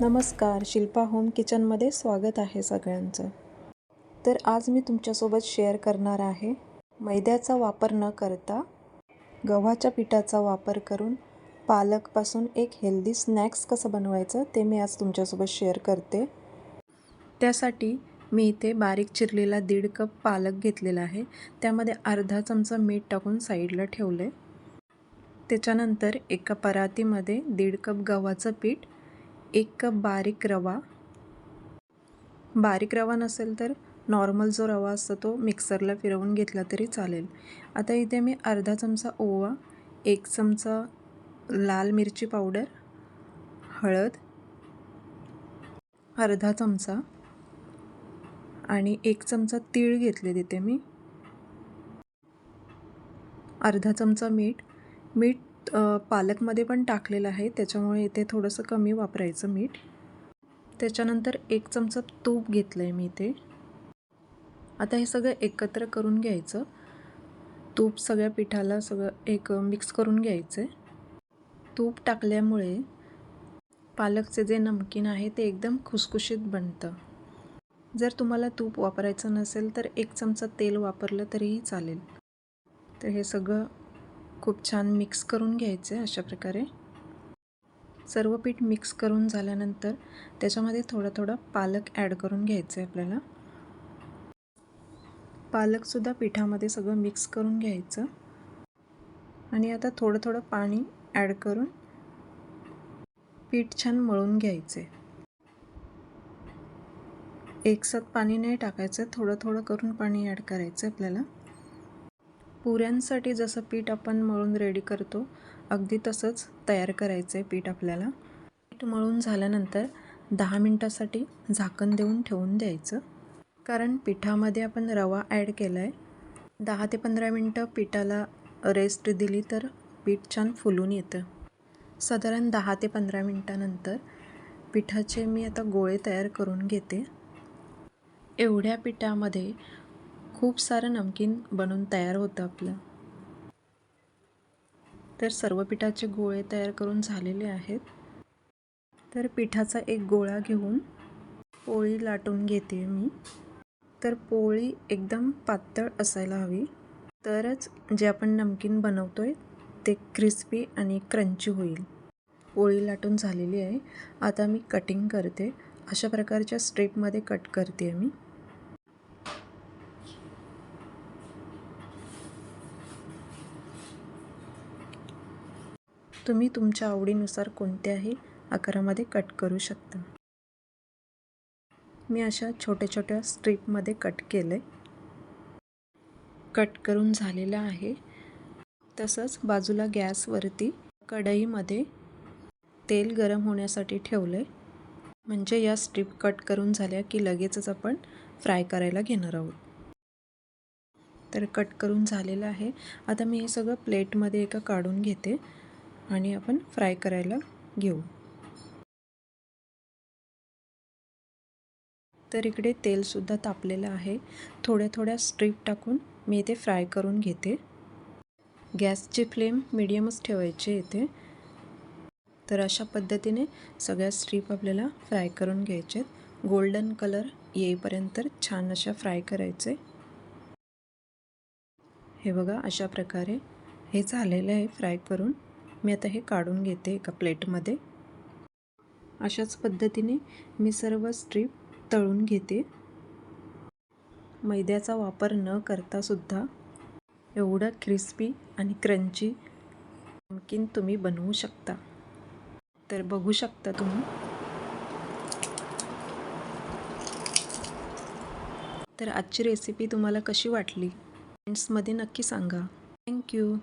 नमस्कार शिल्पा होम किचनमध्ये स्वागत आहे सगळ्यांचं. तर आज मी तुमच्यासोबत शेअर करणार आहे मैद्याचा वापर न करता गव्हाच्या पिठाचा वापर करून पालकपासून एक हेल्दी स्नॅक्स कसं बनवायचं ते मी आज तुमच्यासोबत शेअर करते. त्यासाठी मी इथे बारीक चिरलेला दीड कप पालक घेतलेला आहे. त्यामध्ये अर्धा चमचा मीठ टाकून साईडला ठेवलं आहे त्याच्यानंतर एका परातीमध्ये दीड कप गव्हाचं पीठ एक कप बारीक रवा. बारीक रवा नसेल तर नॉर्मल जो रवा असतो तो मिक्सरला फिरवून घेतला तरी चालेल. आता इथे मी अर्धा चमचा ओवा एक चमचा लाल मिरची पावडर हळद अर्धा चमचा आणि एक चमचा तीळ घेतले तिथे मी. अर्धा चमचा मीठ. मीठ पालकमध्ये पण टाकलेलं आहे. त्याच्यामुळे इथे थोडंसं कमी वापरायचं मीठ. त्याच्यानंतर एक चमचा तूप घेतलं आहे मी इथे. आता हे सगळं एकत्र करून घ्यायचं. तूप सगळ्या पिठाला सगळं एक मिक्स करून घ्यायचं. आहे तूप टाकल्यामुळे पालकचे जे नमकीन आहे ते एकदम खुसखुशीत बनतं. जर तुम्हाला तूप वापरायचं नसेल तर एक चमचा तेल वापरलं तरीही चालेल. तर हे सगळं खूप छान मिक्स करून घ्यायचं आहे अशा प्रकारे. सर्व पीठ मिक्स करून झाल्यानंतर त्याच्यामध्ये थोडं थोडं पालक ॲड करून घ्यायचं आहे आपल्याला पालकसुद्धा पिठामध्ये सगळं मिक्स करून घ्यायचं. आणि आता थोडं थोडं पाणी ॲड करून पीठ छान मळून घ्यायचे एकसाथ पाणी नाही टाकायचं थोडं थोडं करून पाणी ॲड करायचं आपल्याला. पुऱ्यांसाठी जसं पीठ आपण मळून रेडी करतो अगदी तसंच तयार करायचं आहे पीठ आपल्याला. पीठ मळून झाल्यानंतर दहा मिनटासाठी झाकण देऊन ठेवून द्यायचं. कारण पिठामध्ये आपण रवा ॲड केला आहे दहा ते पंधरा मिनटं पिठाला रेस्ट दिली तर पीठ छान फुलून येतं. साधारण दहा ते पंधरा मिनटानंतर पिठाचे मी आता गोळे तयार करून घेते. एवढ्या पिठामध्ये खूप सारं नमकीन बनून तयार होतं आपलं. तर सर्व पिठाचे गोळे तयार करून झालेले आहेत. तर पिठाचा एक गोळा घेऊन पोळी लाटून घेते मी. तर पोळी एकदम पातळ असायला हवी. तरच जे आपण नमकीन बनवतो आहे ते क्रिस्पी आणि क्रंची होईल. पोळी लाटून झालेली आहे. आता मी कटिंग करते. अशा प्रकारच्या स्ट्रीपमध्ये कट करते मी. तुम्ही तुमच्या आवडीनुसार कोणत्याही आकारामध्ये कट करू शकता. मी अशा छोट्या छोट्या स्ट्रीपमध्ये कट केलं कट करून झालेलं आहे. तसंच बाजूला गॅसवरती कढईमध्ये तेल गरम होण्यासाठी ठेवलं आहे म्हणजे या स्ट्रीप कट करून झाल्या की लगेचच आपण फ्राय करायला घेणार आहोत. तर कट करून झालेलं आहे. आता मी हे सगळं प्लेटमध्ये एका काढून घेते. आणि आपण फ्राय करायला घेऊ. तर इकडे तेलसुद्धा तापलेलं आहे. थोड्या थोड्या स्ट्रीप टाकून मी इथे फ्राय करून घेते. गॅसची फ्लेम मिडियमच ठेवायची इथे. तर अशा पद्धतीने सगळ्या स्ट्रीप आपल्याला फ्राय करून घ्यायचे गोल्डन कलर येईपर्यंत छान अशा फ्राय करायचे. हे बघा अशा प्रकारे हे झालेलं आहे फ्राय करून. मी आता हे काढून घेते एका प्लेटमध्ये. अशाच पद्धतीने मी सर्व स्ट्रीप तळून घेते. मैद्याचा वापर न करता सुद्धा एवढं क्रिस्पी आणि क्रंची नमकीन तुम्ही बनवू शकता. तर बघू शकता तुम्ही. तर आजची रेसिपी तुम्हाला कशी वाटली? कमेंट्समध्ये नक्की सांगा. थँक्यू